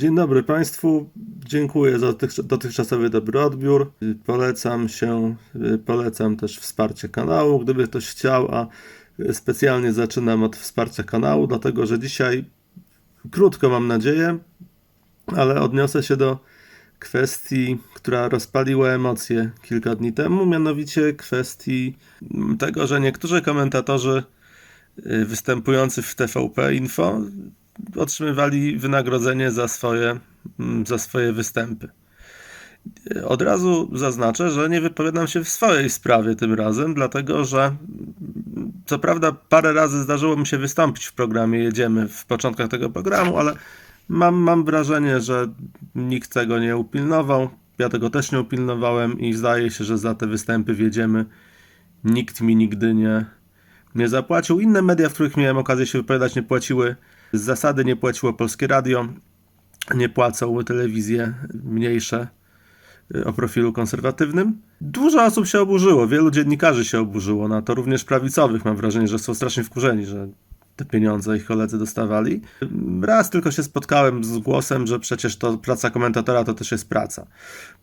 Dzień dobry Państwu. Dziękuję za dotychcz- dotychczasowy dobry odbiór. Polecam się, polecam też wsparcie kanału, gdyby ktoś chciał, a specjalnie zaczynam od wsparcia kanału, dlatego że dzisiaj krótko mam nadzieję, ale odniosę się do kwestii, która rozpaliła emocje kilka dni temu, mianowicie kwestii tego, że niektórzy komentatorzy y, występujący w TVP Info otrzymywali wynagrodzenie za swoje, mm, za swoje występy. Od razu zaznaczę, że nie wypowiadam się w swojej sprawie tym razem, dlatego że mm, co prawda parę razy zdarzyło mi się wystąpić w programie Jedziemy w początkach tego programu, ale mam, mam wrażenie, że nikt tego nie upilnował. Ja tego też nie upilnowałem i zdaje się, że za te występy w Jedziemy nikt mi nigdy nie, nie zapłacił. Inne media, w których miałem okazję się wypowiadać, nie płaciły. Z zasady nie płaciło Polskie Radio, nie płacą telewizje mniejsze y, o profilu konserwatywnym. Dużo osób się oburzyło, wielu dziennikarzy się oburzyło na to, również prawicowych. Mam wrażenie, że są strasznie wkurzeni, że te pieniądze ich koledzy dostawali. Raz tylko się spotkałem z głosem, że przecież to praca komentatora to też jest praca.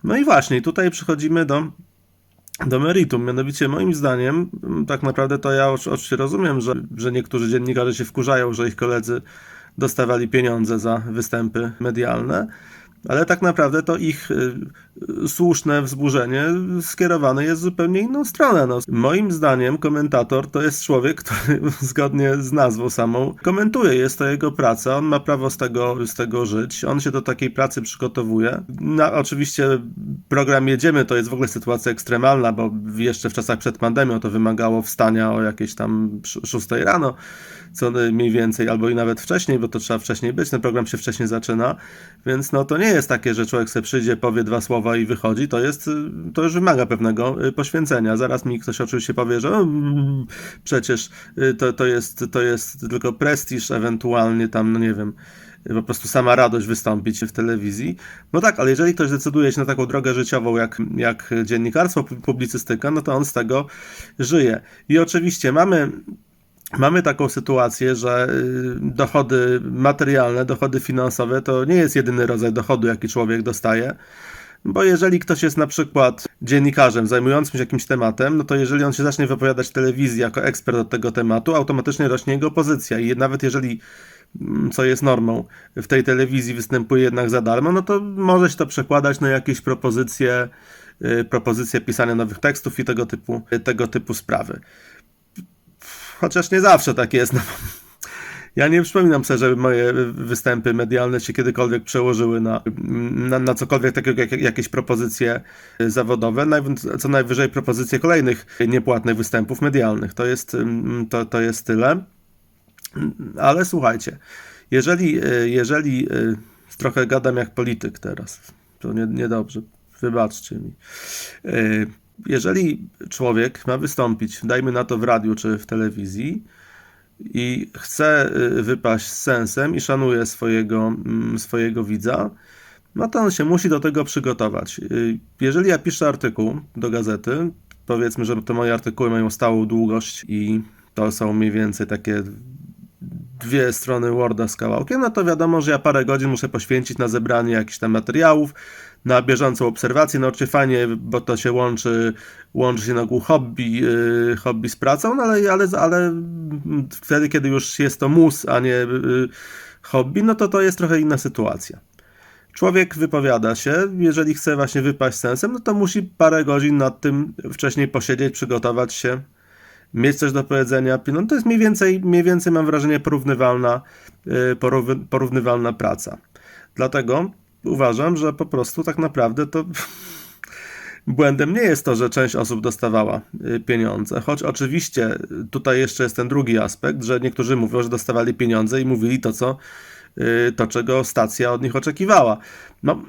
No i właśnie, tutaj przychodzimy do do meritum. Mianowicie, moim zdaniem, tak naprawdę to ja oczy- oczywiście rozumiem, że, że niektórzy dziennikarze się wkurzają, że ich koledzy dostawali pieniądze za występy medialne, ale tak naprawdę to ich y, słuszne wzburzenie skierowane jest w zupełnie inną stronę. No, moim zdaniem komentator to jest człowiek, który zgodnie z nazwą samą komentuje. Jest to jego praca, on ma prawo z tego, z tego żyć, on się do takiej pracy przygotowuje. No, oczywiście program Jedziemy to jest w ogóle sytuacja ekstremalna, bo jeszcze w czasach przed pandemią to wymagało wstania o jakieś tam 6 rano, co mniej więcej, albo i nawet wcześniej, bo to trzeba wcześniej być, ten program się wcześniej zaczyna, więc no to nie jest takie, że człowiek sobie przyjdzie, powie dwa słowa i wychodzi, to jest, to już wymaga pewnego y, poświęcenia. Zaraz mi ktoś oczywiście powie, że przecież y, to, to, jest, to jest tylko prestiż, ewentualnie tam, no nie wiem, po prostu sama radość wystąpić w telewizji. No tak, ale jeżeli ktoś decyduje się na taką drogę życiową jak, jak dziennikarstwo, pu- publicystyka, no to on z tego żyje. I oczywiście mamy Mamy taką sytuację, że y, dochody materialne, dochody finansowe to nie jest jedyny rodzaj dochodu, jaki człowiek dostaje. Bo jeżeli ktoś jest na przykład dziennikarzem zajmującym się jakimś tematem, no to jeżeli on się zacznie wypowiadać w telewizji jako ekspert od tego tematu, automatycznie rośnie jego pozycja. I nawet jeżeli, mm, co jest normą, w tej telewizji występuje jednak za darmo, no to może się to przekładać na jakieś propozycje, y, propozycje pisania nowych tekstów i tego typu, tego typu sprawy. Chociaż nie zawsze tak jest. No. Ja nie przypominam sobie, żeby moje występy medialne się kiedykolwiek przełożyły na, na, na cokolwiek takiego jak jakieś propozycje zawodowe, co najwyżej propozycje kolejnych niepłatnych występów medialnych. To jest, mm, to, to jest tyle. Ale słuchajcie, jeżeli, y, jeżeli y, trochę gadam jak polityk teraz, to nie, niedobrze, wybaczcie mi. Jeżeli człowiek ma wystąpić, dajmy na to w radiu czy w telewizji, i chce y, wypaść z sensem i szanuje swojego, mm, swojego widza, no to on się musi do tego przygotować. Y, Jeżeli ja piszę artykuł do gazety, powiedzmy, że te moje artykuły mają stałą długość i to są mniej więcej takie dwie strony Worda z kawałkiem, no to wiadomo, że ja parę godzin muszę poświęcić na zebranie jakichś tam materiałów, na bieżącą obserwację. No oczywiście fajnie, bo to się łączy, łączy się na ogół hobby, yy, hobby z pracą, no ale, ale, ale wtedy, kiedy już jest to mus, a nie yy, hobby, no to to jest trochę inna sytuacja. Człowiek wypowiada się, jeżeli chce właśnie wypaść sensem, no to musi parę godzin nad tym wcześniej posiedzieć, przygotować się, mieć coś do powiedzenia. No to jest mniej więcej, mniej więcej mam wrażenie porównywalna, porówny- porównywalna praca. Dlatego uważam, że po prostu tak naprawdę to błędem nie jest to, że część osób dostawała y, pieniądze. Choć oczywiście tutaj jeszcze jest ten drugi aspekt, że niektórzy mówią, że dostawali pieniądze i mówili to, co, y, to czego stacja od nich oczekiwała. No,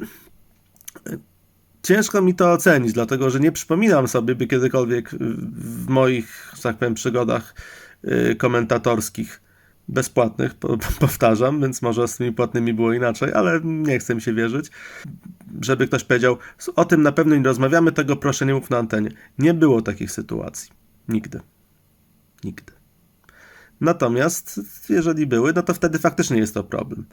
ciężko mi to ocenić, dlatego że nie przypominam sobie, by kiedykolwiek w- moich, tak powiem, przygodach y, komentatorskich bezpłatnych, po, powtarzam, więc może z tymi płatnymi było inaczej, ale nie chcę mi się wierzyć, żeby ktoś powiedział, o tym na pewno nie rozmawiamy, tego proszę nie mów na antenie. Nie było takich sytuacji. Nigdy. Nigdy. Natomiast jeżeli były, no to wtedy faktycznie jest to problem.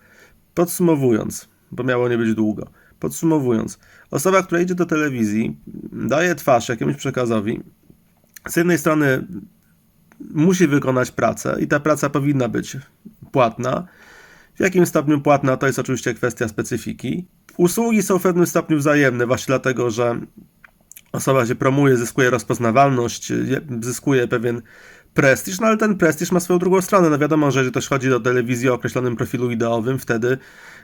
Podsumowując, bo miało nie być długo. Podsumowując, osoba, która idzie do telewizji, daje twarz jakiemuś przekazowi, z jednej strony musi wykonać pracę i ta praca powinna być płatna. W jakim stopniu płatna to jest oczywiście kwestia specyfiki. Usługi są w pewnym stopniu wzajemne, właśnie dlatego, że osoba się promuje, zyskuje rozpoznawalność, zyskuje pewien prestiż, no ale ten prestiż ma swoją drugą stronę. No wiadomo, że jeżeli ktoś chodzi do telewizji o określonym profilu ideowym, wtedy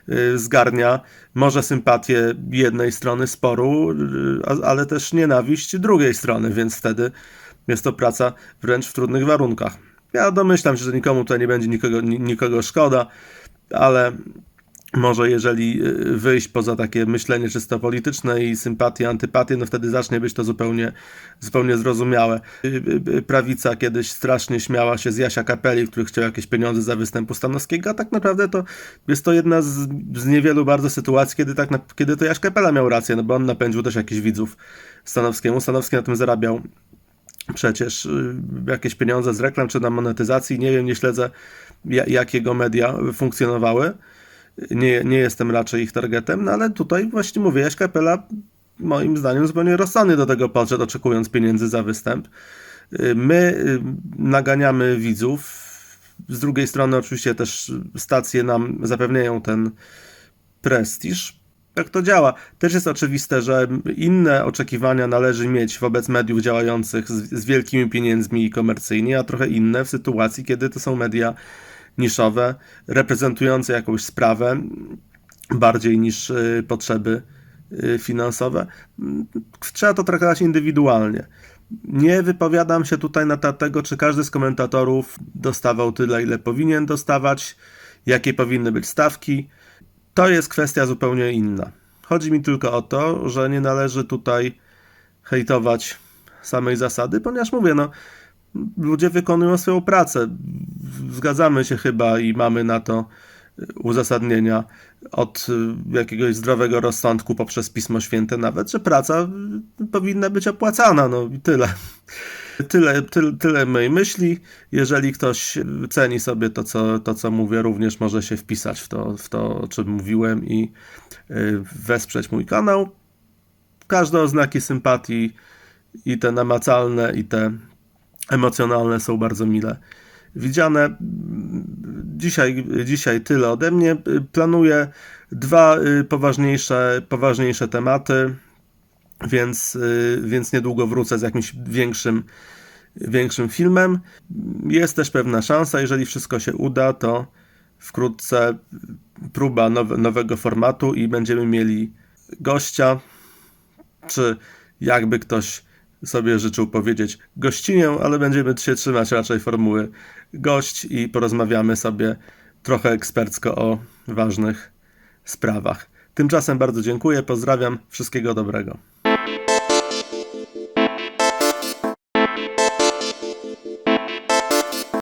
y, zgarnia może sympatię jednej strony sporu, y, ale też nienawiść drugiej strony, więc wtedy jest to praca wręcz w trudnych warunkach. Ja domyślam się, że nikomu tutaj nie będzie nikogo, nikogo szkoda, ale może jeżeli y, wyjść poza takie myślenie czysto polityczne i sympatie, antypatie, no wtedy zacznie być to zupełnie, zupełnie zrozumiałe. Y, y, prawica kiedyś strasznie śmiała się z Jasia Kapeli, który chciał jakieś pieniądze za występu Stanowskiego, a tak naprawdę to jest to jedna z, z niewielu bardzo sytuacji, kiedy, tak na, kiedy to Jaś Kapela miał rację, no bo on napędził też jakichś widzów Stanowskiemu. Stanowski na tym zarabiał przecież jakieś pieniądze z reklam czy na monetyzacji. Nie wiem, nie śledzę, jak jego media funkcjonowały nie, nie jestem raczej ich targetem, no ale tutaj właśnie mówię, Kapela moim zdaniem zupełnie rozsądnie do tego podszedł, oczekując pieniędzy za występ. My y, naganiamy widzów, z drugiej strony oczywiście też stacje nam zapewniają ten prestiż. Jak to działa? Też jest oczywiste, że inne oczekiwania należy mieć wobec mediów działających z, z wielkimi pieniędzmi komercyjnie, a trochę inne w sytuacji, kiedy to są media niszowe, reprezentujące jakąś sprawę bardziej niż y, potrzeby y, finansowe. Trzeba to traktować indywidualnie. Nie wypowiadam się tutaj na tego, czy każdy z komentatorów dostawał tyle, ile powinien dostawać, jakie powinny być stawki. To jest kwestia zupełnie inna. Chodzi mi tylko o to, że nie należy tutaj hejtować samej zasady, ponieważ mówię, no, ludzie wykonują swoją pracę. Zgadzamy się chyba i mamy na to uzasadnienia od jakiegoś zdrowego rozsądku poprzez Pismo Święte nawet, że praca powinna być opłacana, no i tyle. Tyle, tyle, tyle mojej myśli. Jeżeli ktoś ceni sobie to co, to, co mówię, również może się wpisać w to, w to, o czym mówiłem i y, wesprzeć mój kanał. Każde oznaki sympatii, i te namacalne, i te emocjonalne są bardzo mile widziane. Dzisiaj, dzisiaj tyle ode mnie. Planuję dwa y, poważniejsze, poważniejsze tematy, więc, y, więc niedługo wrócę z jakimś większym, większym filmem. Jest też pewna szansa, jeżeli wszystko się uda, to wkrótce próba nowe, nowego formatu i będziemy mieli gościa, czy jakby ktoś sobie życzył powiedzieć gościnię, ale będziemy się trzymać raczej formuły gość i porozmawiamy sobie trochę ekspercko o ważnych sprawach. Tymczasem bardzo dziękuję, pozdrawiam, wszystkiego dobrego.